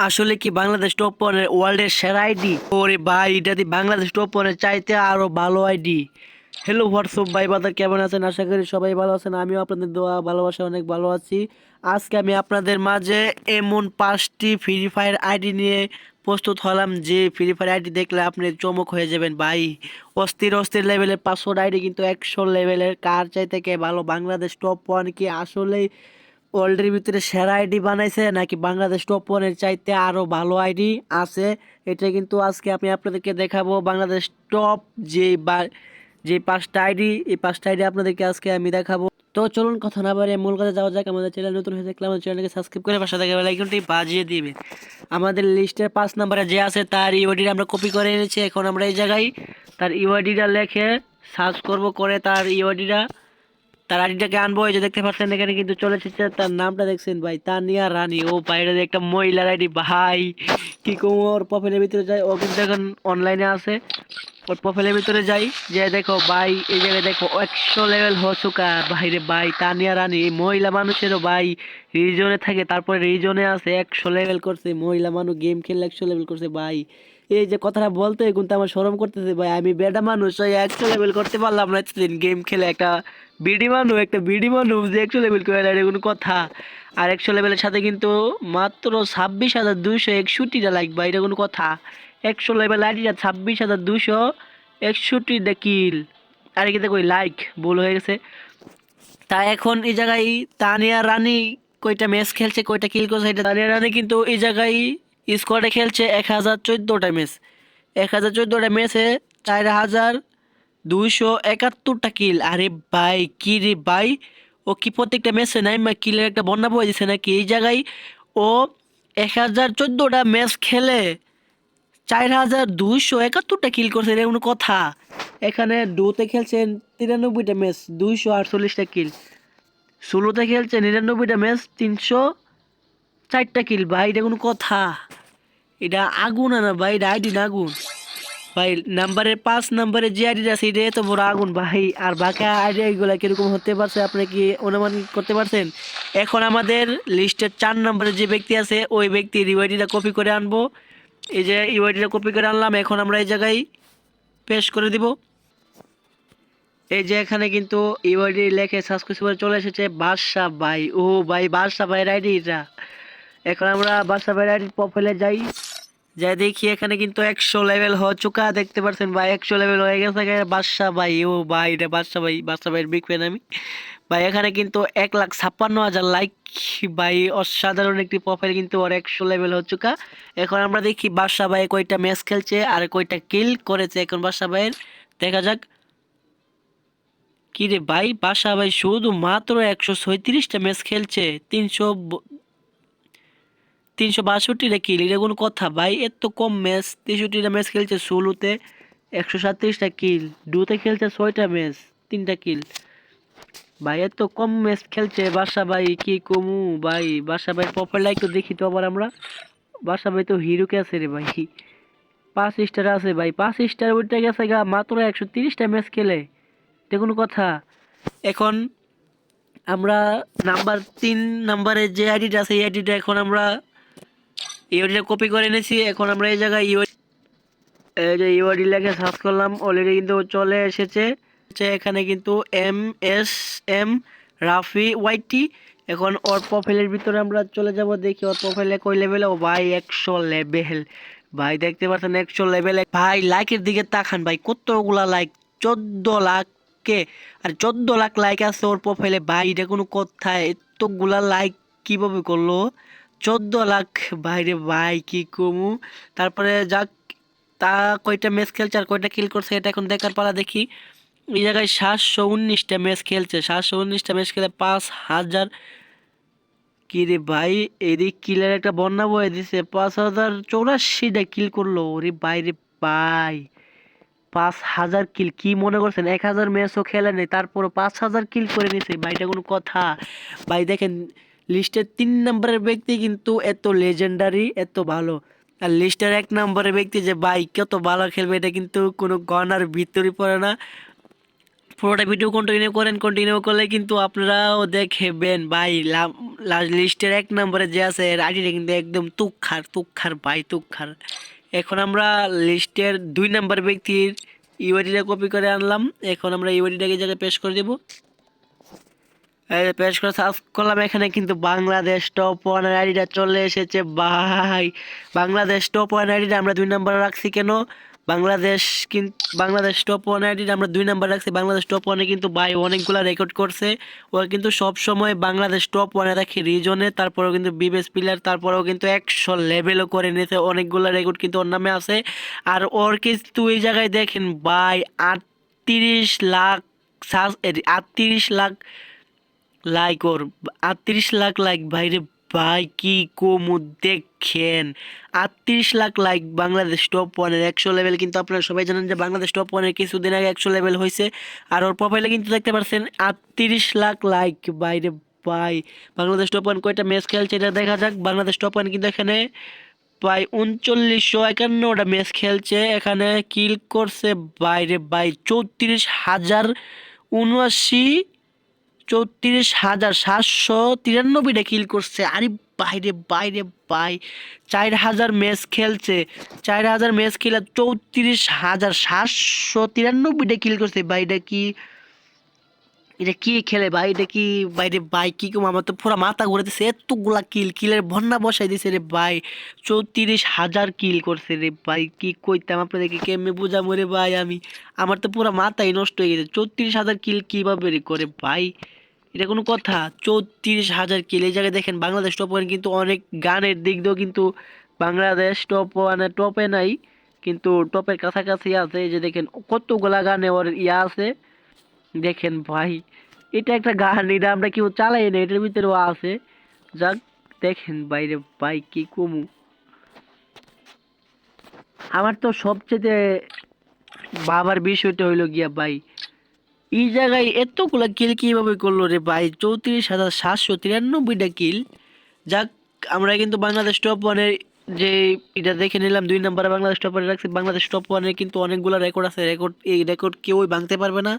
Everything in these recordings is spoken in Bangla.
আসলে কি বাংলাদেশ টপ ওয়ানের ওয়ার্ল্ডের সেরা আইডি ওরে ভাই, এটা দিয়ে বাংলাদেশ টপ ওয়ানের চাইতে আরও ভালো আইডি হ্যালো হোয়াটসঅ্যাপ ভাই? বাদার, কেমন আছেন? আশা করি সবাই ভালো আছেন। আমিও আপনাদের দোয়া, ভালোবাসা অনেক ভালো আছি। আজকে আমি আপনাদের মাঝে এমন পাঁচটি ফ্রি ফায়ার আইডি নিয়ে প্রস্তুত হলাম, যে ফ্রি ফায়ার আইডি দেখলে আপনি চমক হয়ে যাবেন, ভাই। অস্থির অস্থির লেভেলের পাসওয়ার্ড আইডি কিন্তু একশো লেভেলের কার চাইতে কে ভালো? বাংলাদেশ টপ ওয়ান কি আসলেই ওয়ার্ল্ডের ভিতরে সেরা আইডি বানাইছে, নাকি বাংলাদেশ টপ ওয়ানের চাইতে আরও ভালো আইডি আছে? এটা কিন্তু আজকে আমি আপনাদেরকে দেখাবো। বাংলাদেশ টপ যে বা, যে পাঁচটা আইডি, এই পাঁচটা আইডি আপনাদেরকে আজকে আমি দেখাবো। তো চলুন কথা না বাড়িয়ে মূল কথা যাওয়া যাক। আমাদের চ্যানেল নতুন হয়ে থাকলে আমাদের চ্যানেলকে সাবস্ক্রাইব করে পাশে থাকা বেলাইকনটি বাজিয়ে দিবে। আমাদের লিস্টের পাঁচ নম্বরে যে আছে, তার ইউআইডিটা আমরা কপি করে এনেছি। এখন আমরা এই জায়গায় তার ইউআইডিটা লেখে সার্চ করব, করে তার ইউআইডিটা তার আইডিটাকে আনব এই যে দেখতে পাচ্ছেন এখানে কিন্তু চলে এসেছে, তার নামটা দেখছেন ভাই, তানিয়া রানী। ও বাইরে একটা মহিলার আইডি, ভাই, কি ওর প্রোফাইলের ভিতরে যাই, ও কিন্তু এখন অনলাইনে আছে। ওর প্রোফাইলের ভিতরে যাই, যে দেখো ভাই, এই জায়গায় দেখো একশো লেভেল হসুকা। ভাইরে ভাই, তানিয়া রানী, এই মহিলা মানুষেরও ভাই রিজনে থাকে, তারপরে রিজনে আছে, একশো লেভেল করছে, মহিলা মানুষ গেম খেলে একশো লেভেল করছে, ভাই। এই যে কথাটা বলতে কিন্তু আমার শরম করতেছে ভাই। আমি বেডা মানুষ একশো লেভেল করতে পারলাম না। গেম খেলে একটা বিডি মানুষ, একটা বিডি মানুষ যে একশো লেভেল করে এটা কোনো কথা। আর একশো লেভেলের সাথে কিন্তু মাত্র ছাব্বিশ হাজার দুইশো একষট্টিটা লাগবে এটা কোনো কথা। একশো লেভেল আইডিটা ছাব্বিশ হাজার দুশো একষট্টিটা কিল আর কি কই লাইক ভুল হয়ে গেছে। তা এখন এই জায়গায় তানিয়া রানী কয়টা ম্যাচ খেলছে, কয়টা কিল করছে, এটা তানিয়া রানী কিন্তু এই জায়গায় স্কোয়াডে খেলছে এক হাজার চোদ্দোটা ম্যাচ এক হাজার চোদ্দোটা ম্যাচে চার হাজার দুইশো একাত্তরটা কিল আরে ভাই, কি রে ভাই? ও কি প্রত্যেকটা ম্যাচে নাই কিলের একটা বন্যা বয়ে দিছে নাকি? এই জায়গায় ও এক হাজার চোদ্দোটা ম্যাচ খেলে চার হাজার দুইশো একাত্তরটা কিল করছে, এটা কোনো কথা। এখানে ডুতে খেলছেন তিরানব্বইটা ম্যাচ দুইশো আটচল্লিশটা কিল ষোলোতে খেলছে নিরানব্বইটা ম্যাচ তিনশো চারটা কিল ভাই, এটা কোনো কথা। এটা আগুন না ভাই, এটা আইডি না আগুন। ভাই নাম্বারে পাঁচ নাম্বারে যে আইডিটা আছে, এটা এত বড় আগুন ভাই। আর বাকি আইডিয়াগুলো কীরকম হতে পারছে, আপনি কি অনুমান করতে পারছেন? এখন আমাদের লিস্টের চার নম্বরে যে ব্যক্তি আছে, ওই ব্যক্তির ইউআইডিটা কপি করে আনব। এই যে ইউআইডিটা কপি করে আনলাম, এখন আমরা এই জায়গায় পেশ করে দিব। এই যে এখানে কিন্তু ইউআইডি লেখে সাবস্ক্রাইব চলে এসেছে বাদশা ভাই। ও ভাই বাদশা ভাইয়ের আইডি এটা। এখন আমরা বাদশা ভাইয়ের আইডির প্রোফাইলে যাই। যাই দেখি এখানে কিন্তু একশো লেভেল হওয়া চুকা দেখতে পাচ্ছেন ভাই, একশো লেভেল হয়ে গেছে বাদশা ভাই। ও ভাই, এটা বাদশা ভাই বাদশা ভাইয়ের বিগ ফ্যান আমি। ভাই, এখানে কিন্তু এক লাখ ছাপ্পান্ন হাজার লাইক ভাই, অসাধারণ একটি প্রোফাইল কিন্তু ওর একশো লেভেল হওয়া চুকা এখন আমরা দেখি বাদশা ভাই কয়টা ম্যাচ খেলছে আর কয়টা কিল করেছে এখন বাদশা ভাইয়ের। দেখা যাক। কি রে ভাই বাসা ভাই শুধু মাত্র একশো ছয়ত্রিশটা ম্যাচ খেলছে, তিনশো তিনশো বাষট্টিটা কিল এটা কোনো কথা? ভাই, এত কম ম্যাচ তেষট্টিটা ম্যাচ খেলছে ষোলোতে। একশো সাতত্রিশটা কিল ডুতে খেলছে ছয়টা ম্যাচ তিনটা কিল ভাই, এত কম ম্যাচ খেলছে। বাসা ভাই, কি কমু ভাই? বাসা ভাই প্রোফাইলটা একটু দেখি তো আবার আমরা। বাসা ভাই তো হিরোকে আছে রে ভাই। পাঁচ স্টার আছে ভাই। পাঁচ স্টার উঠতে গেছে গা, মাত্র একশো তিরিশটা ম্যাচ খেলে। এটা কোনো কথা? এখন আমরা নাম্বার তিন নাম্বারে যে আইডিটা আছে, এই আইডিটা এখন আমরা এই আইডিটা কপি করে এনেছি, এখন আমরা এই জায়গায় ইউ এই যে ইউআইডি লেখে সার্চ করলাম অলরেডি কিন্তু চলে এসেছে। এখানে কিন্তু M S M Rafi YT এখন ওর প্রোফাইলের ভিতরে আমরা চলে যাব, দেখি ওর প্রোফাইলে কই ও ভাই, একশো লেভেল ভাই, দেখতে পাচ্ছেন একশো লেভেল ভাই লাইকের দিকে তাকান ভাই, কতগুলা লাইক চোদ্দ লাখ কে আর চোদ্দ লাখ লাইক আছে ওর প্রোফাইলে ভাই, এটা কোনো এতগুলা লাইক কীভাবে করল? চোদ্দ লাখ, বাইরে ভাই, কি কমু? তারপরে যাক, তা কয়টা ম্যাচ খেলছে আর কয়টা কিল করছে এটা এখন দেখার পালা দেখি। এই জায়গায় সাতশো উনিশটা ম্যাচ খেলছে, সাতশো উনিশটা ম্যাচ খেলে পাঁচ হাজার কি রে ভাই? এদিক কিলের একটা বন্যা বয়ে দিছে, পাঁচ হাজার চৌরাশিটা কিল করল, ওরে বাইরে ভাই। পাঁচ হাজার কিল কি মনে করছেন? এক হাজার ম্যাচও খেলে নেই, তারপরও পাঁচ হাজার কিল করে নিছে ভাইটা কোনো কথা। ভাই, দেখেন লিস্টের তিন নম্বরের ব্যক্তি কিন্তু এত লেজেন্ডারি এত ভালো। আর লিস্টের এক নম্বরের ব্যক্তি যে, ভাই, কত ভালো খেলবে, এটা কিন্তু কোনো গণার ভিতরে পড়ে না। পুরোটা ভিডিও কন্টিনিউ করেন কন্টিনিউ করলে কিন্তু আপনারাও দেখবেন, ভাই লিস্টের এক নম্বরে যে আছে আইডিটা কিন্তু একদম তুক্ষার তুক্ষার, ভাই, তুক্ষার। এখন আমরা লিস্টের দুই নম্বর ব্যক্তির ইউআইডিটা কপি করে আনলাম। এখন আমরা ইউআইডিটাকে জায়গায় পেশ করে দেবো। পেশ করে সার্চ করলাম, এখানে কিন্তু বাংলাদেশ টপ ওয়ান আইডিটা চলে এসেছে, ভাই। বাংলাদেশ টপ ওয়ান আইডিটা আমরা দুই নম্বরে রাখছি কেন? বাংলাদেশ কিন্তু বাংলাদেশ টপ ওয়ান আইডিটা আমরা দুই নম্বর রাখছি, বাংলাদেশ টপ ওয়ানে কিন্তু ভাই অনেকগুলো রেকর্ড করছে। ও কিন্তু সব সময় বাংলাদেশ টপ ওয়ানে রাখে রিজনে তারপরেও কিন্তু বিবেস প্লেয়ার তারপরেও কিন্তু একশো লেভেলও করে নিয়েছে, অনেকগুলো রেকর্ড কিন্তু ওর নামে আছে। আর ওর কিন্তু এই জায়গায় দেখেন ভাই আটত্রিশ লাখ আটত্রিশ লাখ লাইক ওর আটত্রিশ লাখ লাইক বাইরে ভাই কি কমু দেখেন। আটত্রিশ লাখ লাইক বাংলাদেশ টপ ওয়ানের একশো লেভেল কিন্তু আপনারা সবাই জানেন যে বাংলাদেশ টপ ওয়ানের কিছুদিন আগে একশো লেভেল হয়েছে আর ওর প্রোফাইলে কিন্তু দেখতে পাচ্ছেন আটত্রিশ লাখ লাইক বাইরে ভাই। বাংলাদেশ টপ ওয়ান কয়টা ম্যাচ খেলছে এটা দেখা যাক। বাংলাদেশ টপ ওয়ান কিন্তু এখানে প্রায় উনচল্লিশশো একান্নটা ম্যাচ খেলছে। এখানে কিল করছে বাইরে বাই চৌত্রিশ হাজার উনআশি চৌত্রিশ হাজার সাতশো তিরানব্বইটা কিল করছে। আরে বাইরে বাইরে বাই চার হাজার ম্যাচ খেলছে। চার হাজার ম্যাচ খেলে চৌত্রিশ হাজার সাতশো তিরানব্বইটা কিল করছে। বাইরে কি এটা কি খেলে? ভাই, এটা কি বাইরে ভাই, কি কম? আমার তো পুরো মাথা ঘুরে দিছে। এতগুলা কিল কিলের বন্যা বসাই দিছে রে ভাই। চৌত্রিশ হাজার কিল করছে রে ভাই। কি কইতাম আপনাদেরকে? কেমনে বুঝাবো রে ভাই আমি? আমার তো পুরো মাথাই নষ্ট হয়ে গেছে। চৌত্রিশ হাজার কিল কীভাবে করে ভাই? এটা কোনো কথা। চৌত্রিশ হাজার কিল এই জায়গায় দেখেন বাংলাদেশ টপ ওয়ান কিন্তু অনেক গানের দিক দিয়েও কিন্তু বাংলাদেশ টপ ওয়ানে টপে নাই, কিন্তু টপের কাছাকাছি আছে। যে দেখেন কতগুলা গানে ওর ইয়া আছে। দেখেন ভাই, এটা একটা গান, এটা আমরা কেউ চালাই না, এটার ভিতরেও আছে। যাক, দেখেন বাইরে ভাই কি কমু। আমার তো সবচেয়ে বাবার বিষয়টা হইল গিয়া ভাই এই জায়গায় এতগুলা কিল কীভাবে করল রে ভাই? চৌত্রিশ হাজার সাতশো তিরানব্বইটা কিল। যাক, আমরা কিন্তু বাংলাদেশ টপ ওয়ানের যে এটা দেখে নিলাম, দুই নম্বরে বাংলাদেশ টপ ওয়ানে রাখছি। বাংলাদেশ টপ ওয়ানে কিন্তু অনেকগুলো রেকর্ড আছে। রেকর্ড এই রেকর্ড কেউই ভাঙতে পারবে না।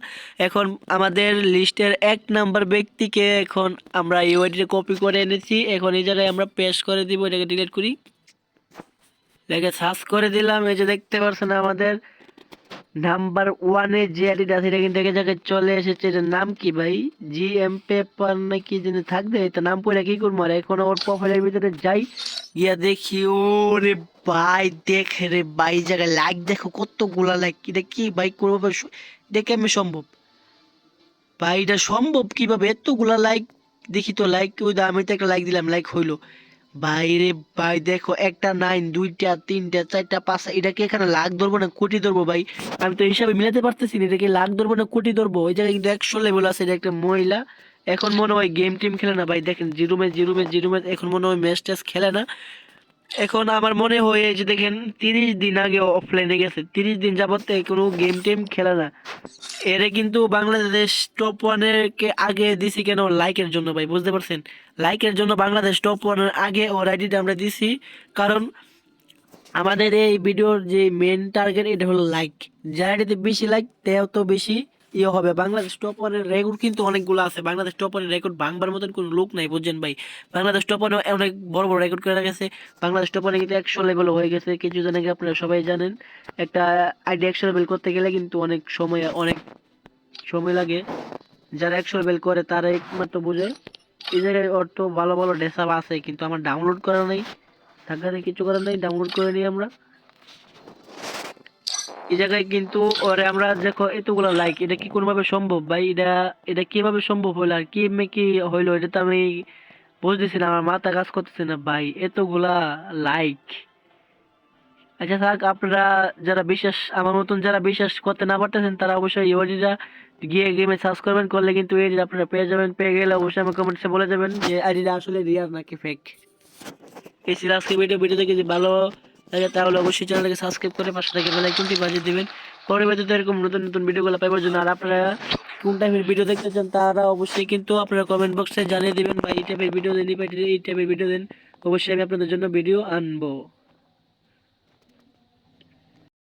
এখন আমাদের লিস্টের এক নাম্বার ব্যক্তিকে এখন আমরা ইউআইডিটা কপি করে এনেছি। এখন এই জায়গায় আমরা পেশ করে দিব, এটাকে ডিলিট করি। এটাকে সার্চ করে দিলাম। এই যে দেখতে পাচ্ছেন আমাদের নাম্বার ওয়ানে যে আছে, এটা কিন্তু এক জায়গায় চলে এসেছে। এটার নাম কি ভাই? জি এম পেপার না কি যেন থাকবে? এটা নাম পড়ে কি করব? আর এখন ওর প্রোফাইলের ভিতরে যাই। গিয়া দেখি, ওরে ভাই, দেখ রে ভাই, জায়গায় লাইক দেখো, কতগুলা লাইক এটা কি ভাই? করব দেখে আমি সম্ভব? ভাই, এটা সম্ভব কীভাবে? এতগুলা লাইক দেখি তো লাইক ওই আমি তো একটা লাইক দিলাম লাইক হইল। বাইরে, ভাই দেখো, একটা নাইন দুইটা, তিনটা, চারটা, পাঁচটা এটাকে এখানে লাখ ধরবো না কোটি ধরবো, ভাই? আমি তো হিসাবে মিলাতে পারতেছি না এটাকে লাখ ধরবো না কোটি ধরবো? ওই জায়গায় কিন্তু একশো লেভেল আছে, এটা একটা মহিলা। এখন মনে হয় গেম টিম খেলে না, ভাই? দেখেন zero match zero match zero match এখন মনে হয় ম্যাচ ট্যাচ খেলে না। এখন আমার মনে হয় যে দেখেন, তিরিশ দিন আগে অফলাইনে গেছে। তিরিশ দিন যাবত কোনো গেম টেম খেলে না। এরে কিন্তু বাংলাদেশ টপ ওয়ানের কে আগে দিছি কেন? লাইকের জন্য ভাই, বুঝতে পারছেন? লাইকের জন্য বাংলাদেশ টপ ওয়ানের আগে ওর আইডিটা আমরা দিছি। কারণ আমাদের এই ভিডিওর যে মেন টার্গেট এটা হলো লাইক যার বেশি লাইক তেও তো বেশি ইয়ে হবে। বাংলাদেশ টপ ওয়ানের রেকর্ড কিন্তু অনেকগুলো আছে। বাংলাদেশ টপ ওয়ানের রেকর্ড ভাঙবার মতন কোনো লোক নাই, বুঝছেন ভাই? বাংলাদেশ টপ ওয়ানে অনেক বড় বড় রেকর্ড করে গেছে। বাংলাদেশ টপ ওয়ানে কিন্তু একশো লেভেল হয়ে গেছে। কিছুদিন আগে আপনারা সবাই জানেন? একটা আইডি একশো লেভেল করতে গেলে কিন্তু অনেক সময় অনেক সময় লাগে। যারা একশো লেভেল করে, তারা একমাত্র বুঝে। এই জায়গায় ওর তো ভালো ভালো ডেসাপ আছে, কিন্তু আমার ডাউনলোড করা নেই। থাকাতে কিছু করার নেই ডাউনলোড করে নিই আমরা। এই জায়গায় কিন্তু ওরে আমরা দেখো এতগুলো লাইক এটা কি কোনোভাবে সম্ভব? ভাই, এটা এটা কীভাবে সম্ভব আর কি কি হইল? এটা তো আমি বুঝতেছি না আমার মাথা কাজ করতেছে না। ভাই, এতগুলা লাইক আচ্ছা থাক, আপনারা যারা বিশ্বাস, আমার মতন যারা বিশ্বাস করতে না পারতেছেন, তারা অবশ্যই ইউআইডিটা গিয়ে গেমে সার্চ করবেন, করলে কিন্তু এই আপনারা পেয়ে যাবেন, পেয়ে গেলে অবশ্যই আমার কমেন্টসে বলে যাবেন যে আইডিটা আসলে রিয়াল নাকি ফেক এই ছিল আজকে ভিডিও ভিডিও দেখে যদি ভালো তাহলে অবশ্যই চ্যানেলটাকে সাবস্ক্রাইব করে পাশে থেকে বেল আইকনটি বাজিয়ে দিবেন। পরবর্তীতে এরকম নতুন নতুন ভিডিওগুলো পাইবার জন্য আর আপনারা কোন টাইপের ভিডিও দেখতে চান তারা অবশ্যই কিন্তু আপনারা কমেন্ট বক্সে জানিয়ে দিবেন বা এই টাইপের ভিডিও দেন, এই টাইপের ভিডিও দেন। অবশ্যই আমি আপনাদের জন্য ভিডিও আনব।